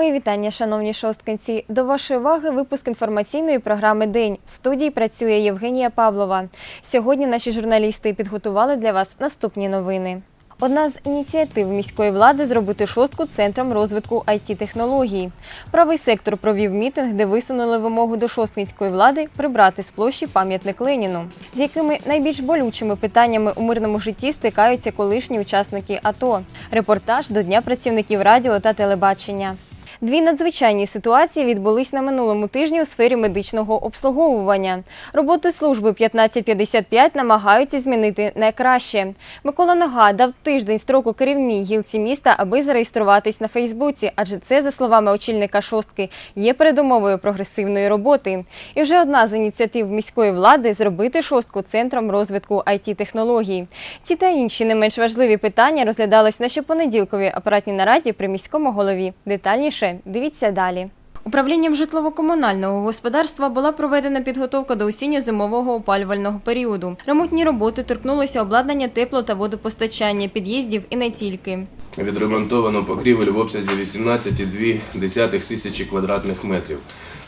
Мої вітання, шановні шосткинці. До вашої уваги випуск інформаційної програми День. В студії працює Євгенія Павлова. Сьогодні наші журналісти підготували для вас наступні новини. Одна з ініціатив міської влади зробити шостку центром розвитку it технологій Правий сектор провів мітинг, де висунули вимогу до шосткинської влади прибрати з площі пам'ятник Леніну, з якими найбільш болючими питаннями у мирному житті стикаються колишні учасники АТО. Репортаж до Дня працівників радіо та телебачення. Дві надзвичайні ситуації відбулись на минулому тижні у сфері медичного обслуговування. Роботи служби 1555 намагаються змінити на краще. Микола Нога дав тиждень строку керівній гілці міста, аби зареєструватись на Фейсбуці, адже це, за словами очільника шостки, є передумовою прогресивної роботи. І вже одна з ініціатив міської влади зробити шостку центром розвитку it технологій Ці та інші не менш важливі питання розглядались на щопонеділковій апаратній нараді при міському голові. Детальніше дивіться далі. Управлінням житлово-комунального господарства була проведена підготовка до осінньо-зимового опалювального періоду. Ремонтні роботи торкнулися обладнання тепло та водопостачання, під'їздів і не тільки. Відремонтовано покрівель в обсязі 18,2 тисячі квадратних метрів,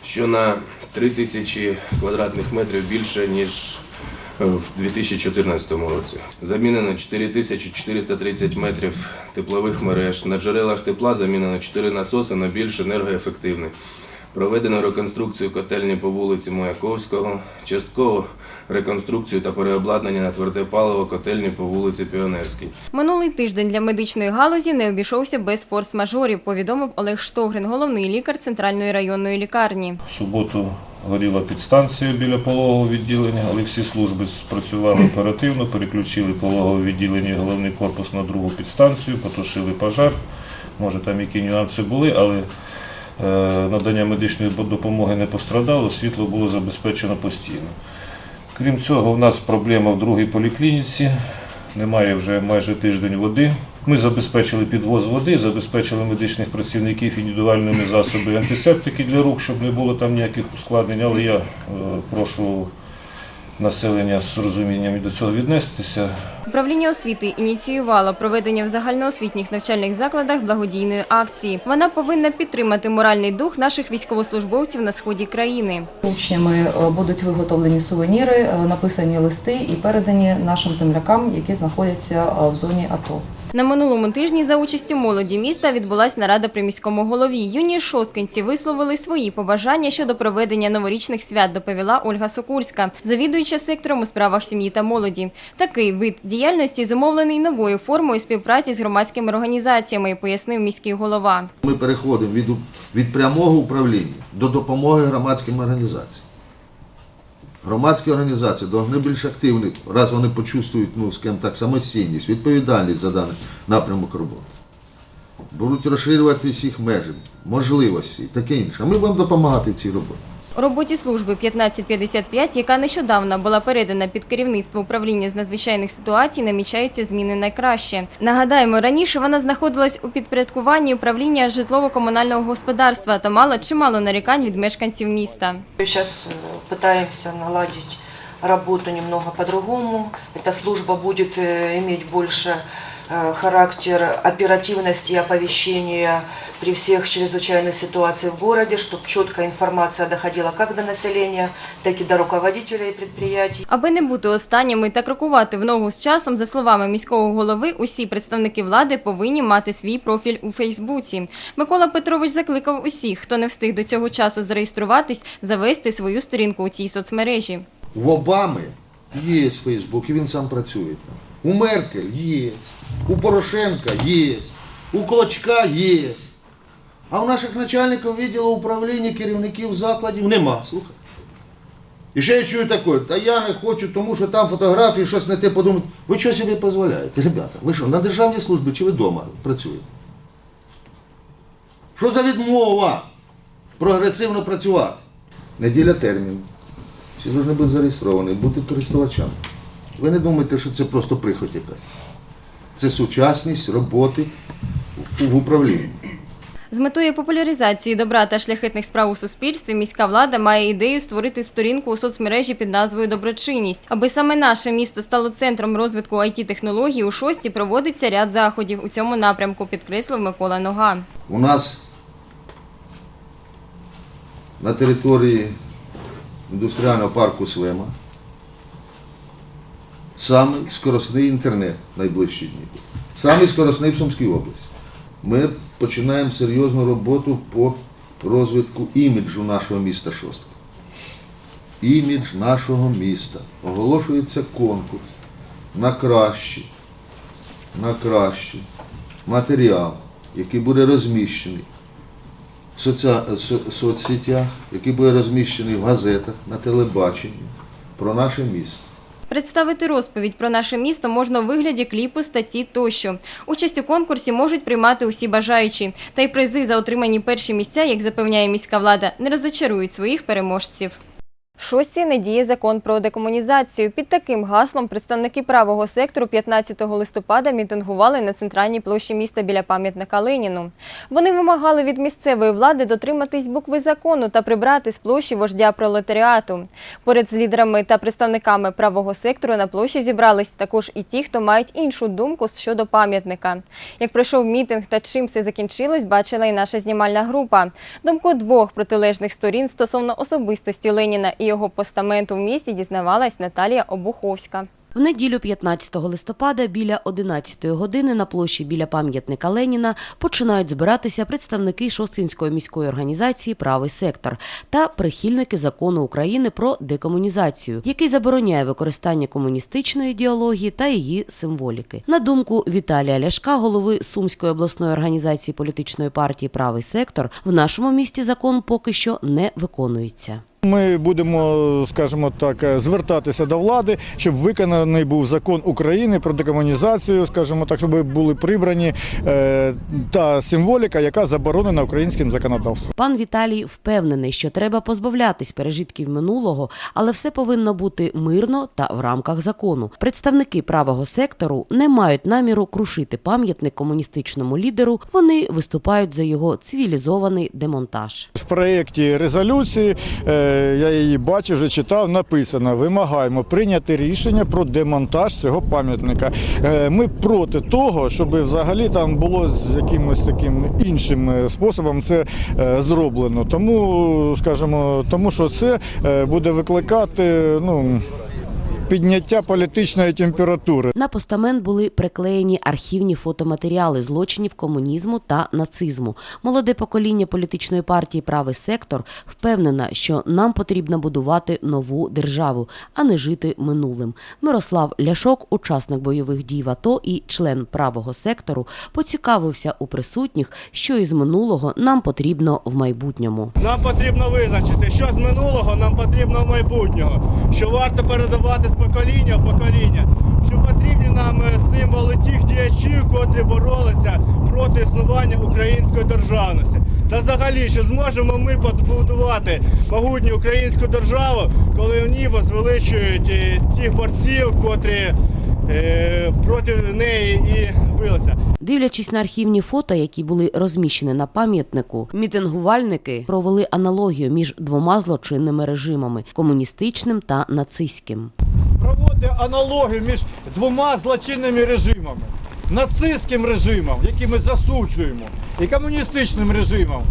що на 3 тисячі квадратних метрів більше, ніж в 2014 році. Замінено 4430 метрів теплових мереж. На джерелах тепла замінено 4 насоси на більш енергоефективних. Проведено реконструкцію котельні по вулиці Маяковського, частково реконструкцію та переобладнання на тверде паливо котельні по вулиці Піонерській. Минулий тиждень для медичної галузі не обійшовся без форс-мажорів, повідомив Олег Штогрин, головний лікар центральної районної лікарні. В суботу горіла підстанція біля пологового відділення, але всі служби спрацювали оперативно, переключили пологове відділення і головний корпус на другу підстанцію, потушили пожар. Може там які нюанси були, але е, надання медичної допомоги не пострадало, світло було забезпечено постійно. Крім цього, у нас проблема в другій поліклініці. Немає вже майже тиждень води. Ми забезпечили підвоз води, забезпечили медичних працівників індивідуальними засобами антисептики для рук, щоб не було там ніяких ускладнень. Але я е, прошу населення з розумінням і до цього віднестися. Управління освіти ініціювало проведення в загальноосвітніх навчальних закладах благодійної акції. Вона повинна підтримати моральний дух наших військовослужбовців на сході країни. Учнями е, будуть виготовлені сувеніри, е, написані листи і передані нашим землякам, які знаходяться е, в зоні АТО. На минулому тижні за участю молоді міста відбулась нарада при міському голові. Юні шосткинці висловили свої побажання щодо проведення новорічних свят, доповіла Ольга Сокурська, завідуюча сектором у справах сім'ї та молоді. Такий вид діяльності зумовлений новою формою співпраці з громадськими організаціями, пояснив міський голова. Ми переходимо від, від прямого управління до допомоги громадським організаціям. Громадські організації повинні більш активні, раз вони почувствують, ну, скажімо так, самостійність, відповідальність за даний напрямок роботи. Будуть розширювати їх межі, можливості, і таке інше. А ми будемо допомагати в цій роботі У роботі служби 1555, яка нещодавно була передана під керівництво управління з надзвичайних ситуацій, намічаються зміни найкраще. Нагадаємо, раніше вона знаходилась у підпорядкуванні управління житлово-комунального господарства та мала чимало нарікань від мешканців міста. Сейчас э, пытаемся наладить работу немного по-другому. Эта служба будет э, иметь больше э, характер оперативности и оповещения при всех чрезвычайных ситуациях в городе, чтобы четкая информация доходила как до населения, так и до руководителей предприятий. Аби не бути останніми та крокувати в ногу з часом, за словами міського голови, усі представники влади повинні мати свій профіль у Фейсбуці. Микола Петрович закликав усіх, хто не встиг до цього часу зареєструватись, завести свою сторінку у цій соцмережі. В Обами є Фейсбук, і він сам працює там. У Меркель є, у Порошенка є, у Клочка є. А у наших начальників відділу управління керівників закладів нема. Слухай. І ще я чую таке, та я не хочу, тому що там фотографії, щось не те подумати. Ви що собі дозволяєте, ребята? Ви що, на державній службі чи ви вдома працюєте? Що за відмова прогресивно працювати? Неділя термін. Всі повинні бути зареєстровані, бути користувачами. Ви не думайте, що це просто прихоть якась. Це сучасність роботи в- управлінні. З метою популяризації добра та шляхетних справ у суспільстві міська влада має ідею створити сторінку у соцмережі під назвою Доброчинність. Аби саме наше місто стало центром розвитку it технологій у шості проводиться ряд заходів у цьому напрямку, підкреслив Микола Нога. У нас на території індустріального парку Свема. Самий скоростний інтернет найближчі дні. Самий скоростний в Сумській області. Ми починаємо серйозну роботу по розвитку іміджу нашого міста Шостка. Імідж нашого міста. Оголошується конкурс на кращий, на кращий матеріал, який буде розміщений в соцсетях, який буде розміщений в газетах, на телебаченні про наше місто. Представити розповідь про наше місто можна у вигляді кліпу, статті тощо. Участь у конкурсі можуть приймати усі бажаючі. Та й призи за отримані перші місця, як запевняє міська влада, не розочарують своїх переможців. В шостій не діє закон про декомунізацію. Під таким гаслом представники правого сектору 15 листопада мітингували на центральній площі міста біля пам'ятника Леніну. Вони вимагали від місцевої влади дотриматись букви закону та прибрати з площі вождя пролетаріату. Поряд з лідерами та представниками правого сектору на площі зібрались також і ті, хто мають іншу думку щодо пам'ятника. Як пройшов мітинг та чим все закінчилось, бачила і наша знімальна група. Думку двох протилежних сторін стосовно особистості Леніна і його постаменту в місті дізнавалась Наталія Обуховська. В неділю 15 листопада біля 11 години на площі біля пам'ятника Леніна починають збиратися представники Шостинської міської організації Правий сектор та прихильники закону України про декомунізацію, який забороняє використання комуністичної ідеології та її символіки. На думку Віталія Ляшка, голови Сумської обласної організації політичної партії Правий сектор, в нашому місті закон поки що не виконується. Ми будемо, скажімо так, е, звертатися до влади, щоб виконаний був закон України про декомунізацію, скажімо так, щоб були прибрані е, та символіка, яка заборонена українським законодавством. Пан Віталій впевнений, що треба позбавлятись пережитків минулого, але все повинно бути мирно та в рамках закону. Представники правого сектору не мають наміру крушити пам'ятник комуністичному лідеру. Вони виступають за його цивілізований демонтаж. В проєкті резолюції е, я її бачив, вже читав, написано: вимагаємо прийняти рішення про демонтаж цього пам'ятника. Е, Ми проти того, щоб взагалі там було з якимось таким іншим е, способом це е, зроблено. Тому, скажімо, тому що це буде викликати ну, підняття політичної температури. На постамент були приклеєні архівні фотоматеріали злочинів комунізму та нацизму. Молоде покоління політичної партії Правий сектор впевнена, що нам потрібно будувати нову державу, а не жити минулим. Мирослав Ляшок, учасник бойових дій в АТО і член правого сектору, поцікавився у присутніх, що із минулого нам потрібно в майбутньому. Нам потрібно визначити, що з минулого нам потрібно в майбутнього, що варто передавати з покоління в покоління, що потрібні нам е, символи тих діячів, котрі боролися проти існування української державності. Та взагалі, що зможемо ми побудувати могутню українську державу, коли в ній возвеличують е, тих борців, котрі е, проти неї і билися. Дивлячись на архівні фото, які були розміщені на пам'ятнику, мітингувальники провели аналогію між двома злочинними режимами комуністичним та нацистським. проводить аналогію між двома злочинними режимами: нацистським режимом, який ми засуджуємо, і комуністичним режимом,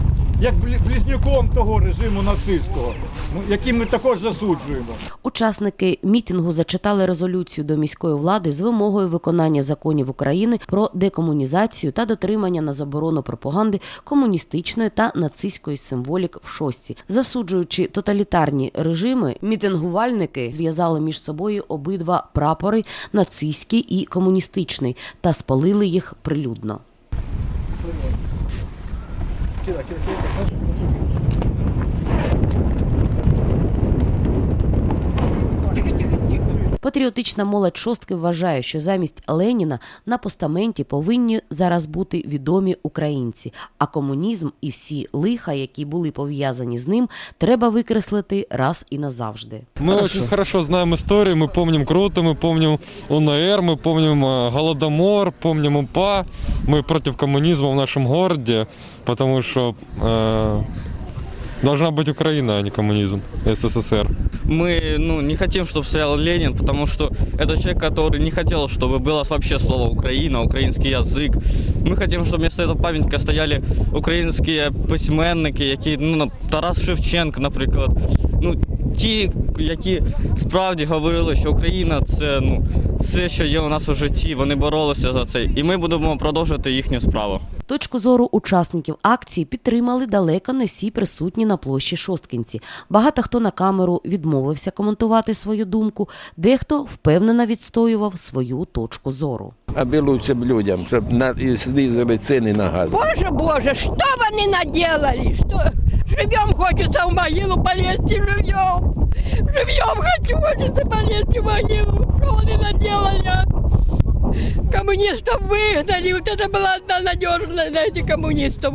як близнюком того режиму нацистського, ну, який ми також засуджуємо. Учасники мітингу зачитали резолюцію до міської влади з вимогою виконання законів України про декомунізацію та дотримання на заборону пропаганди комуністичної та нацистської символік в шості. Засуджуючи тоталітарні режими, мітингувальники зв'язали між собою обидва прапори нацистський і комуністичний та спалили їх прилюдно. aquí, aquí, aquí. Патріотична молодь шостки вважає, що замість Леніна на постаменті повинні зараз бути відомі українці, а комунізм і всі лиха, які були пов'язані з ним, треба викреслити раз і назавжди. Мы очень хорошо знаем историю, мы помним Круто, мы помним УНР, мы помним э, Голодомор, помним УПА. Мы против коммунизма в нашем городе, потому что э, Должна быть Украина, а не коммунизм, СССР. Мы ну, не хотим, чтобы стоял Ленин, потому что это человек, который не хотел, чтобы было вообще слово Украина, украинский язык. Мы хотим, чтобы вместо этого памятника стояли українські письменники, які ну, на- Тарас Шевченко, наприклад. Ну, ті, які справді говорили, що Україна це ну, все, що є у нас у житті. Вони боролися за це. І ми будемо продовжувати їхню справу. Точку зору учасників акції підтримали далеко не всі присутні на площі Шосткинці. Багато хто на камеру відмовився коментувати свою думку, дехто впевнено відстоював свою точку зору. аби лучше б людям, щоб на, і знизили ціни на газ. Боже, боже, что они наделали? Что? Живем хочется в могилу полезть, живем. Живем хочу, хочется полезть в могилу. Что они наделали? а? Коммунистов выгнали. Вот это была одна надежная, знаете, коммунистов.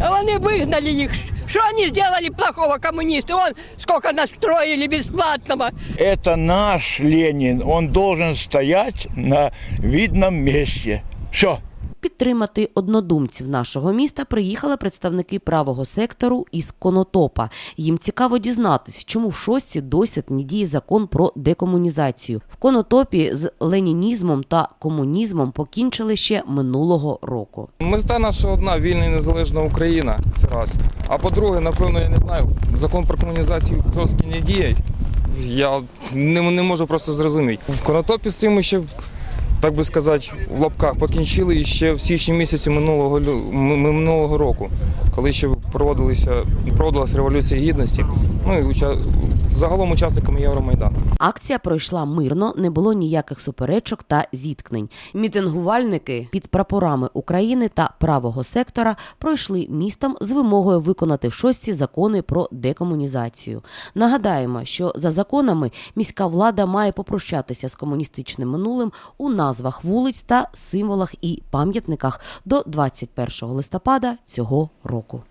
А они выгнали их. Что они сделали плохого коммунисту? Вон сколько настроили бесплатного. Это наш Ленин. Он должен стоять на видном месте. Все. Підтримати однодумців нашого міста приїхали представники правого сектору із Конотопа. Їм цікаво дізнатись, чому в шостці досі не діє закон про декомунізацію. В Конотопі з ленінізмом та комунізмом покінчили ще минулого року. Мета наша одна вільна і незалежна Україна. Це раз. А по-друге, напевно, я не знаю, закон про комунізацію просто не діє. Я не, не можу просто зрозуміти. В Конотопі з цим ще, так би сказати, в лапках покінчили ще в січні місяці минулого, минулого року, коли ще проводилася революція гідності. Ну і загалом учасниками Євромайдану. Акція пройшла мирно, не було ніяких суперечок та зіткнень. Мітингувальники під прапорами України та правого сектора пройшли містом з вимогою виконати в шостці закони про декомунізацію. Нагадаємо, що за законами міська влада має попрощатися з комуністичним минулим у назвах вулиць та символах і пам'ятниках до 21 листопада цього року.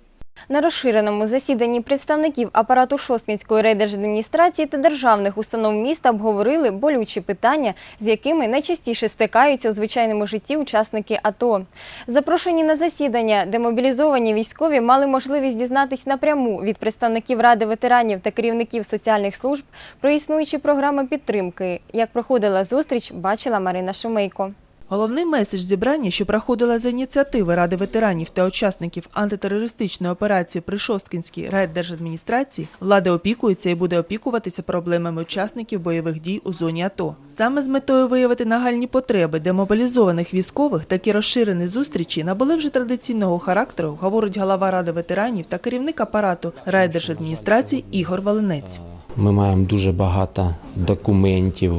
На розширеному засіданні представників апарату Шосткінської райдержадміністрації та державних установ міста обговорили болючі питання, з якими найчастіше стикаються у звичайному житті учасники АТО. Запрошені на засідання демобілізовані військові мали можливість дізнатись напряму від представників ради ветеранів та керівників соціальних служб про існуючі програми підтримки. Як проходила зустріч, бачила Марина Шумейко. Головний меседж зібрання, що проходила за ініціативи Ради ветеранів та учасників антитерористичної операції при Шосткінській райдержадміністрації, влада опікується і буде опікуватися проблемами учасників бойових дій у зоні АТО. Саме з метою виявити нагальні потреби демобілізованих військових такі розширені зустрічі набули вже традиційного характеру, говорить голова Ради ветеранів та керівник апарату райдержадміністрації Ігор Валенець. Ми маємо дуже багато документів,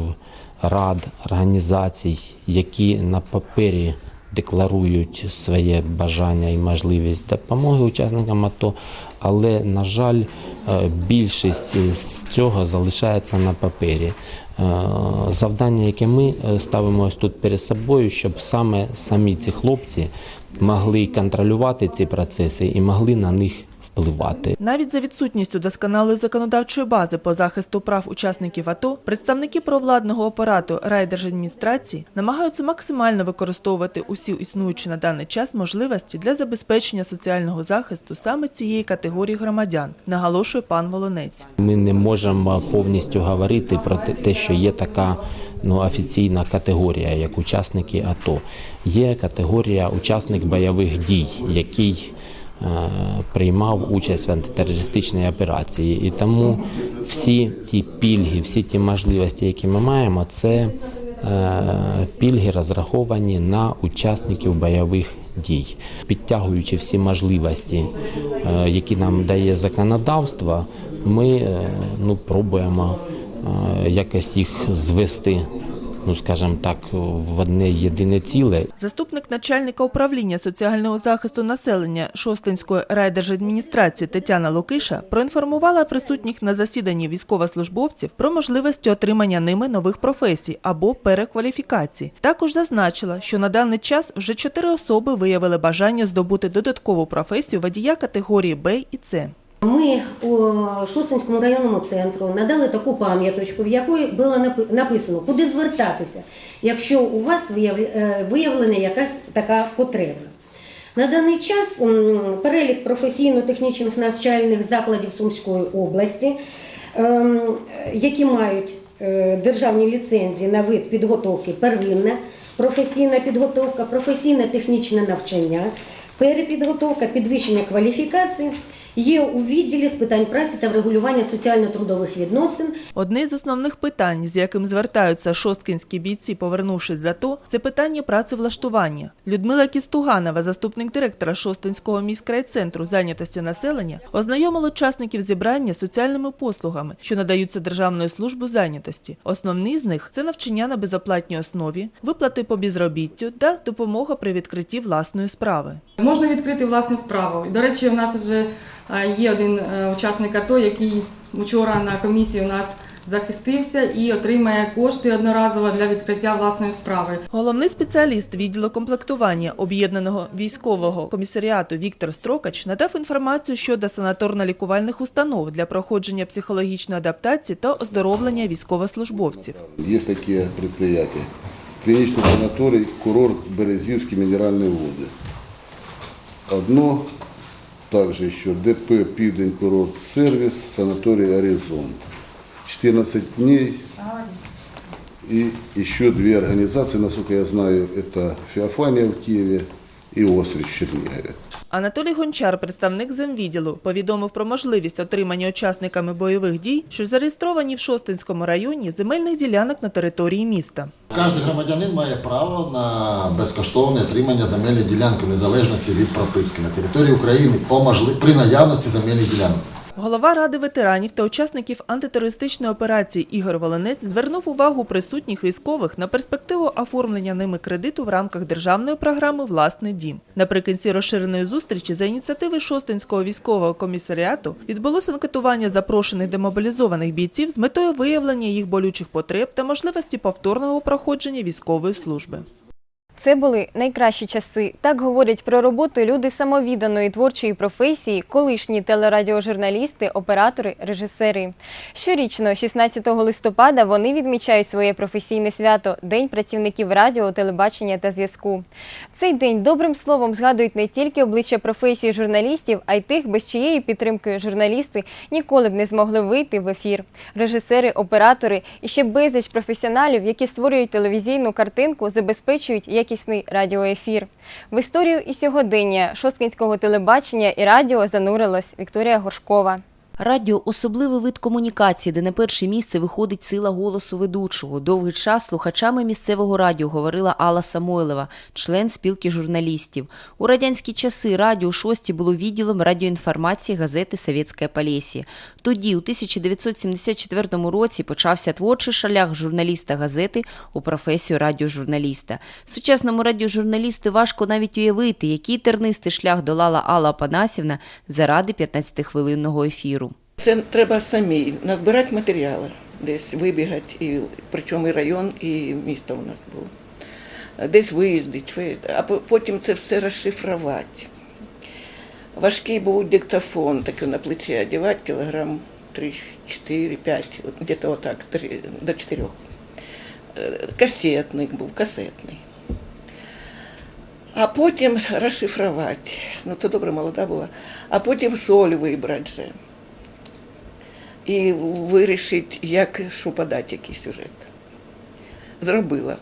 рад, організацій, які на папері декларують своє бажання і можливість допомоги учасникам АТО, але, на жаль, е, більшість з цього залишається на папері. Е, Завдання, яке ми е, ставимо ось тут перед собою, щоб саме самі ці хлопці могли контролювати ці процеси і могли на них впливати. Навіть за відсутністю досконалої законодавчої бази по захисту прав учасників АТО, представники провладного апарату райдержадміністрації намагаються максимально використовувати усі існуючі на даний час можливості для забезпечення соціального захисту саме цієї категорії громадян, наголошує пан Волонець. Ми не можемо повністю говорити про те- що є така ну, офіційна категорія, як учасники АТО. Є категорія учасник бойових дій, який приймав участь в антитерористичній операції. І тому всі ті пільги, всі ті можливості, які ми маємо, це е, пільги розраховані на учасників бойових дій, підтягуючи всі можливості, е, які нам дає законодавство, ми е, ну, пробуємо е, якось їх звести, ну скажімо так, в одне єдине ціле. Заступник начальника управління соціального захисту населення Шостинської райдержадміністрації Тетяна Лукиша проінформувала присутніх на засіданні військовослужбовців про можливості отримання ними нових професій або перекваліфікації. Також зазначила, що на даний час вже чотири особи виявили бажання здобути додаткову професію водія категорії Б і С. Ми у Шосинському районному центру надали таку пам'яточку, в якої було написано, куди звертатися, якщо у вас е, виявлена якась така потреба. На даний час перелік професійно-технічних навчальних закладів Сумської області, ем, які мають е, державні ліцензії на вид підготовки первинна професійна підготовка, професійне технічне навчання, перепідготовка, підвищення кваліфікації є у відділі з питань праці та врегулювання соціально-трудових відносин Одне з основних питань, з яким звертаються шосткінські бійці, повернувшись за АТО, це питання працевлаштування. Людмила Кістуганова, заступник директора Шостинського міськрайцентру зайнятості населення, ознайомила учасників зібрання соціальними послугами, що надаються Державною службою зайнятості. Основні з них це навчання на безоплатній основі, виплати по безробіттю та допомога при відкритті власної справи. Можна відкрити власну справу. До речі, у нас вже є один е, учасник АТО, який вчора на комісії у нас захистився і отримає кошти одноразово для відкриття власної справи. Головний спеціаліст відділу комплектування об'єднаного військового комісаріату Віктор Строкач надав інформацію щодо санаторно-лікувальних установ для проходження психологічної адаптації та оздоровлення військовослужбовців. Есть такие предприятия. Клиничный санаторий, курорт Березівські мінеральні води. Одно, также еще ДП Південь курорт сервис, санаторий Горизонт. 14 дней. И еще две организации, насколько я знаю, это Феофания в Киеве и острів в Чернигове. Анатолій Гончар, представник земвідділу, повідомив про можливість отримання учасниками бойових дій, що зареєстровані в Шостинському районі земельних ділянок на території міста. Кожен громадянин має право на безкоштовне отримання земельної ділянки в незалежності від прописки на території України по можли- при наявності земельних ділянок. Голова Ради ветеранів та учасників антитерористичної операції Ігор Волонець звернув увагу присутніх військових на перспективу оформлення ними кредиту в рамках державної програми Власний дім. Наприкінці розширеної зустрічі за ініціативи Шостинського військового комісаріату відбулося анкетування запрошених демобілізованих бійців з метою виявлення їх болючих потреб та можливості повторного проходження військової служби. Це були найкращі часи. Так говорять про роботу люди самовідданої творчої професії, колишні телерадіожурналісти, оператори, режисери. Щорічно, 16 листопада, вони відмічають своє професійне свято День працівників радіо, телебачення та зв'язку. Цей день добрим словом згадують не тільки обличчя професії журналістів, а й тих, без чиєї підтримки журналісти ніколи б не змогли вийти в ефір. Режисери, оператори і ще безліч професіоналів, які створюють телевізійну картинку, забезпечують якісний радіоефір. В історію і сьогодення шосткінського телебачення і радіо занурилась Вікторія Горшкова. Радіо особливий вид комунікації, де на перше місце виходить сила голосу ведучого. Довгий час слухачами місцевого радіо говорила Алла Самойлова, член спілки журналістів. У радянські часи радіо шості було відділом радіоінформації газети Совєтське Полєсі. Тоді, у 1974 році, почався творчий шлях журналіста газети у професію радіожурналіста. Сучасному радіожурналісту важко навіть уявити, який тернистий шлях долала Алла Панасівна заради 15-хвилинного ефіру. Це треба самі назбирати матеріали, десь вибігати, і, причому і район, і місто у нас було. Десь виїздить, а потім це все розшифрувати. Важкий був диктофон, такий на плечі одягати, кілограм 3, 4, 5, десь отак, 3, до 4. Е, Касетний був, касетний. А потім розшифрувати. Ну, це добре, молода була. А потім соль вибрати і вирішить, як що подати, який сюжет. Зробила.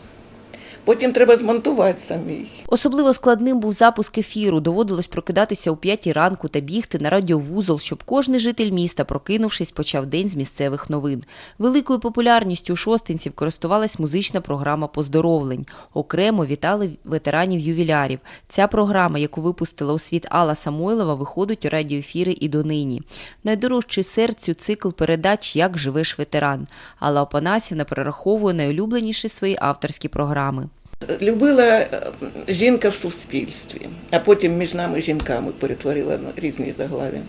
Потім треба змонтувати самій. Особливо складним був запуск ефіру. Доводилось прокидатися о п'ятій ранку та бігти на радіовузол, щоб кожний житель міста, прокинувшись, почав день з місцевих новин. Великою популярністю шостинців користувалась музична програма поздоровлень. Окремо вітали ветеранів-ювілярів. Ця програма, яку випустила у світ Алла Самойлова, виходить у радіоефіри і донині. Найдорожчий серцю цикл передач Як живеш ветеран. Алла Опанасівна перераховує найулюбленіші свої авторські програми. Любила е, жінка в суспільстві, а потім між нами жінками перетворила на різні заглаві.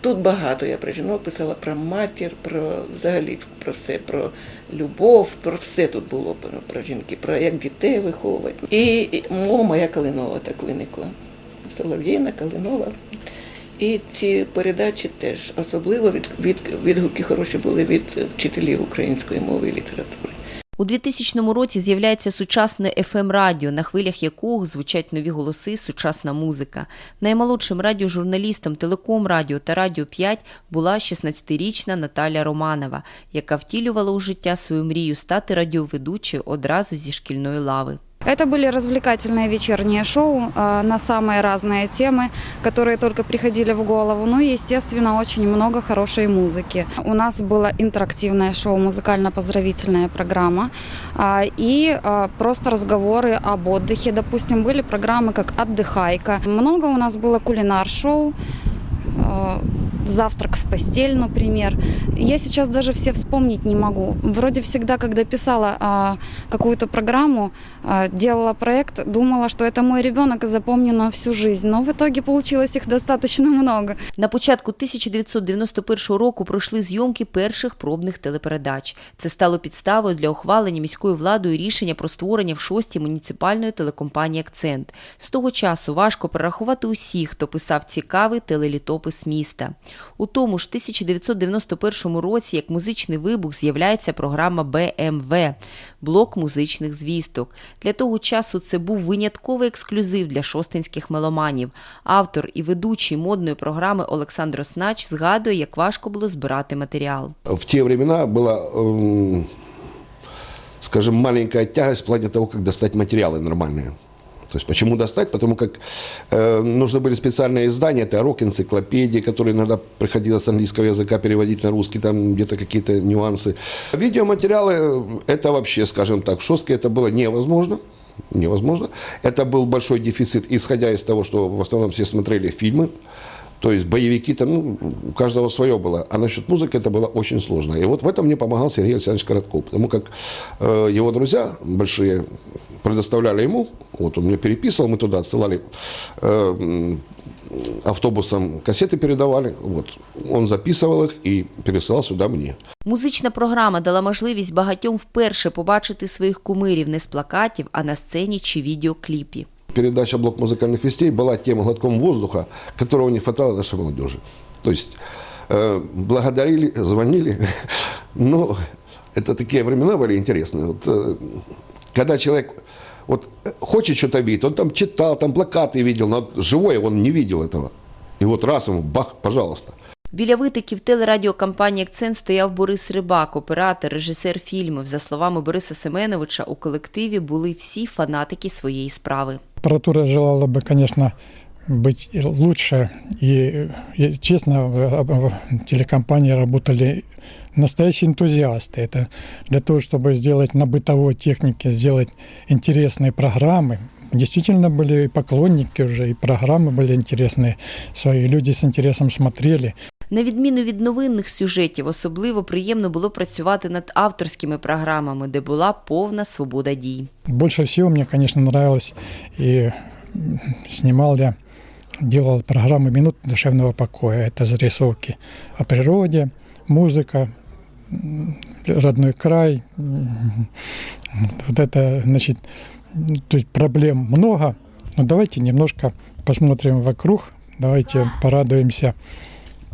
Тут багато я про жінок писала про матір, про взагалі про все, про любов, про все тут було про, жінки, про як дітей виховувати. І мова моя Калинова так виникла. Солов'їна, Калинова. І ці передачі теж особливо від, від, відгуки хороші були від вчителів української мови і літератури. У 2000 році з'являється сучасне fm радіо на хвилях якого звучать нові голоси, сучасна музика. Наймолодшим радіожурналістом Телеком Радіо та Радіо 5 була 16-річна Наталя Романова, яка втілювала у життя свою мрію стати радіоведучою одразу зі шкільної лави. Это были развлекательные вечерние шоу э, на самые разные темы, которые только приходили в голову. Ну и, естественно, очень много хорошей музыки. У нас было интерактивное шоу, музыкально-поздравительная программа а, и а, просто разговоры об отдыхе. Допустим, были программы как «Отдыхайка». Много у нас было кулинар-шоу, э, завтрак в постель, например. Я сейчас даже все вспомнить не могу. Вроде всегда, когда писала а, какую-то программу, а, делала проект, думала, что это мой ребенок и запомню на всю жизнь. Но в итоге получилось их достаточно много. На початку 1991 року пройшли зйомки перших пробних телепередач. Це стало підставою для ухвалення міською владою рішення про створення в шостій муніципальної телекомпанії Акцент. З того часу важко перерахувати усіх, хто писав цікавий телелітопис міста. У тому ж 1991 році, як музичний вибух, з'являється програма БМВ блок музичних звісток. Для того часу це був винятковий ексклюзив для шостинських меломанів. Автор і ведучий модної програми Олександр Оснач згадує, як важко було збирати матеріал. В те времена была, эм, скажем, маленькая тягость в плане того, как достать материалы нормальные. То есть почему достать? Потому как э, нужны были специальные издания, это рок-энциклопедии, которые иногда приходилось с английского языка переводить на русский, там где-то какие-то нюансы. Видеоматериалы, э, это вообще, скажем так, в Шостке это было невозможно. Невозможно. Это был большой дефицит, исходя из того, что в основном все смотрели фильмы. То есть боевики там, ну, у каждого свое было. А насчет музыки это было очень сложно. И вот в этом мне помогал Сергей Александрович Коротков. Потому как э, его друзья большие предоставляли ему, вот он мне переписывал, мы туда отсылали э, м, автобусом кассеты передавали, вот. Он записывал их и пересылал сюда мне. Музична програма дала можливість багатьом вперше побачити своїх кумирів не з плакатів, а на сцені чи відеокліпі. Передача «Блок музыкальных вестей» была тем глотком воздуха, которого не хватало нашей молодежи. То есть э, благодарили, звонили. Но это такие времена были интересные. Вот, э, когда человек вот, э, хочет что-то видеть, он там читал, там плакаты видел, но живое он не видел этого. И вот раз ему, бах, пожалуйста. Біля витоків телерадіокомпанії «Акцент» стояв Борис Рибак, оператор, режисер фільмів. За словами Бориса Семеновича, у колективі були всі фанатики своєї справи. Аппаратура желала бы, конечно, быть и лучше. И, и, честно, в- в телекомпании работали настоящие энтузиасты. Это для того, чтобы сделать на бытовой технике, сделать интересные программы. Действительно были и поклонники уже, и программы были интересные. Свои люди с интересом смотрели. На відміну від новинних сюжетів, особливо приємно було працювати над авторськими програмами, де була повна свобода дій. Больше всего мне, конечно, нравилось, и м, снимал я, делал программы «Минут душевного покоя». Это зарисовки о природе, музыка, м, родной край. М, Вот это, значит, то есть проблем много, но давайте немножко посмотрим вокруг, давайте порадуемся,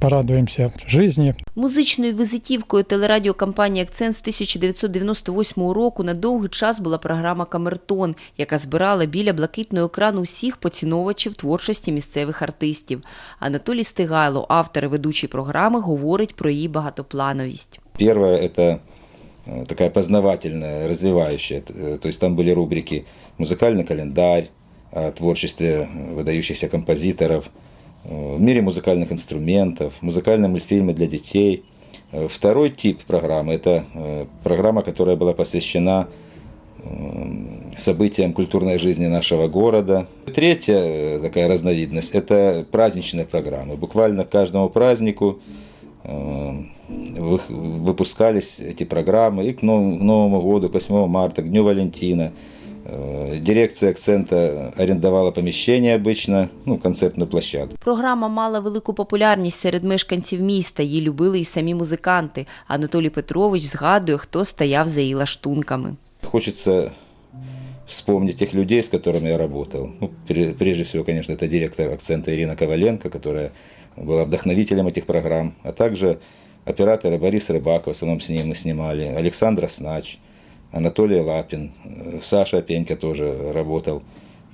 порадуемся жизни, Музичною візитівкою телерадіокомпанії «Акцент» з 1998 року на довгий час була програма «Камертон», яка збирала біля блакитного екрану всіх поціновувачів творчості місцевих артистів. Анатолій Стигайло, автор і ведучий програми, говорить про її багатоплановість. Первое – это э, такая познавательная, развивающая. Э, То есть там были рубрики «Музыкальный календарь», о творчестве выдающихся композиторов, э, В мире музыкальных инструментов, музыкальные мультфильмы для детей. Э, Второй тип программы – это э, программа, которая была посвящена э, событиям культурной жизни нашего города. Третья такая разновидность – это праздничные программы. Буквально к каждому празднику вы- выпускались эти программы и к Новому, году, к 8 марта, к Дню Валентина. Э, Дирекция акцента арендовала помещение обычно, ну, концертную площадку. Програма мала велику популярність серед мешканців міста. Її любили і самі музиканти. Анатолій Петрович згадує, хто стояв за її лаштунками. Хочется вспомнить тех людей, с которыми я работал. Ну, пре- прежде всего, конечно, это директор акцента Ирина Коваленко, которая была вдохновителем этих программ, а также операторы Борис Рыбак, в основном с ним мы снимали, Александр Снач, Анатолий Лапин, э, Саша Пенька тоже работал.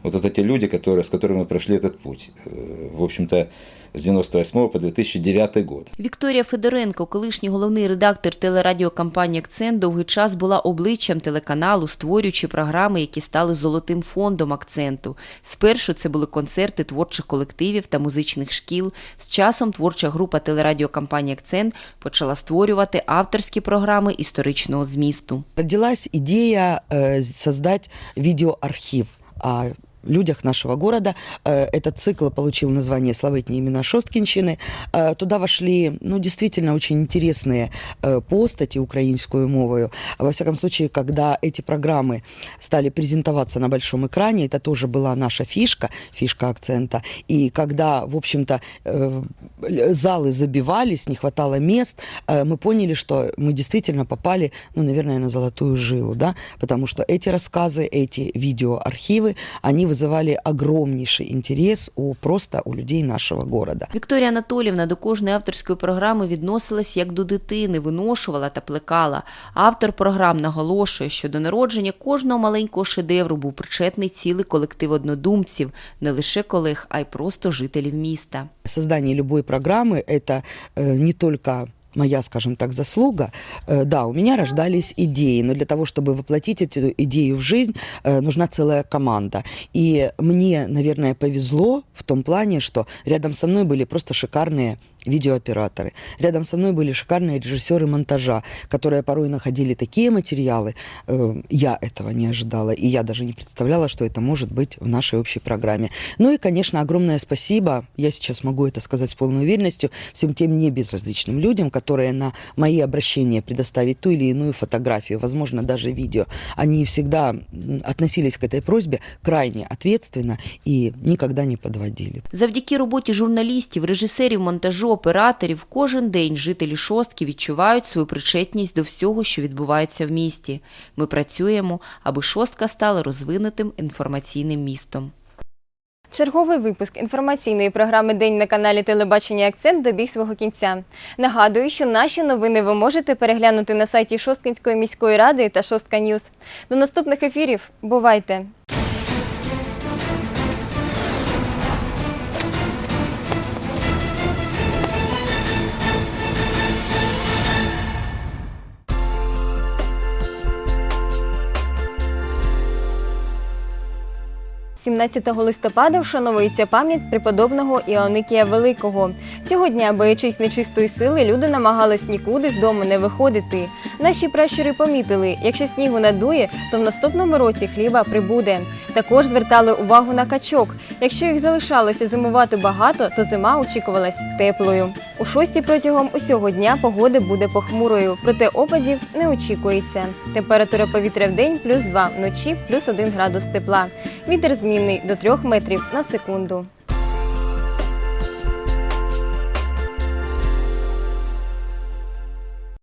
Вот это те люди, которые, с которыми мы прошли этот путь. Э, В общем-то, с 98 по 2009 год. Вікторія Федоренко, колишній головний редактор телерадіокомпанії Акцент, довгий час була обличчям телеканалу, створюючи програми, які стали золотим фондом акценту. Спершу це були концерти творчих колективів та музичних шкіл. З часом творча група телерадіокомпанії Акцент почала створювати авторські програми історичного змісту. Родилась идея э, создать видеоархив о людях нашего города. Э, Этот цикл получил название «Славетные имена Шосткинщины». Э, Туда вошли, ну, действительно очень интересные э, постати украинскую мовою. Во всяком случае, когда эти программы стали презентоваться на большом экране, это тоже была наша фишка, фишка акцента. И когда, в общем-то, залы забивались, не хватало мест, мы поняли, что мы действительно попали, ну, наверное, на золотую жилу, да, потому что эти рассказы, эти видеоархивы, они вызывали огромнейший интерес у просто у людей нашего города. Вікторія Анатолівна до кожної авторської програми відносилась як до дитини, виношувала та плекала. Автор програм наголошує, що до народження кожного маленького шедевру був причетний цілий колектив однодумців, не лише колег, а й просто жителів міста. Создание любой программы – это э, не только моя, скажем так, заслуга. Э, Да, у меня рождались идеи, но для того, чтобы воплотить эту идею в жизнь, э, нужна целая команда. И мне, наверное, повезло в том плане, что рядом со мной были просто шикарные видеооператоры. Рядом со мной были шикарные режиссеры монтажа, которые порой находили такие материалы. э, Я этого не ожидала, и я даже не представляла, что это может быть в нашей общей программе. Ну и, конечно, огромное спасибо, я сейчас могу это сказать с полной уверенностью, всем тем небезразличным людям, которые на мои обращения предоставить ту или иную фотографию, возможно, даже видео, они всегда м, относились к этой просьбе крайне ответственно и никогда не подводили. Завдяки роботі журналістів, режисерів, монтажу, операторів, кожен день жителі шостки відчувають свою причетність до всього, що відбувається в місті. Ми працюємо, аби шостка стала розвинутим інформаційним містом. Черговий випуск інформаційної програми День на каналі Телебачення Акцент добіг свого кінця. Нагадую, що наші новини ви можете переглянути на сайті Шосткинської міської ради та Шостка Ньюз. До наступних ефірів. Бувайте! – 17 листопада вшановується пам'ять преподобного Іоникія Великого. Цього дня, боячись нечистої сили, люди намагались нікуди з дому не виходити. Наші пращури помітили, якщо снігу надує, то в наступному році хліба прибуде. Також звертали увагу на качок. Якщо їх залишалося зимувати багато, то зима очікувалась теплою. У шостій протягом усього дня погода буде похмурою, проте опадів не очікується. Температура повітря в день плюс 2, вночі плюс 1 градус тепла. Вітер змінний до 3 метрів на секунду.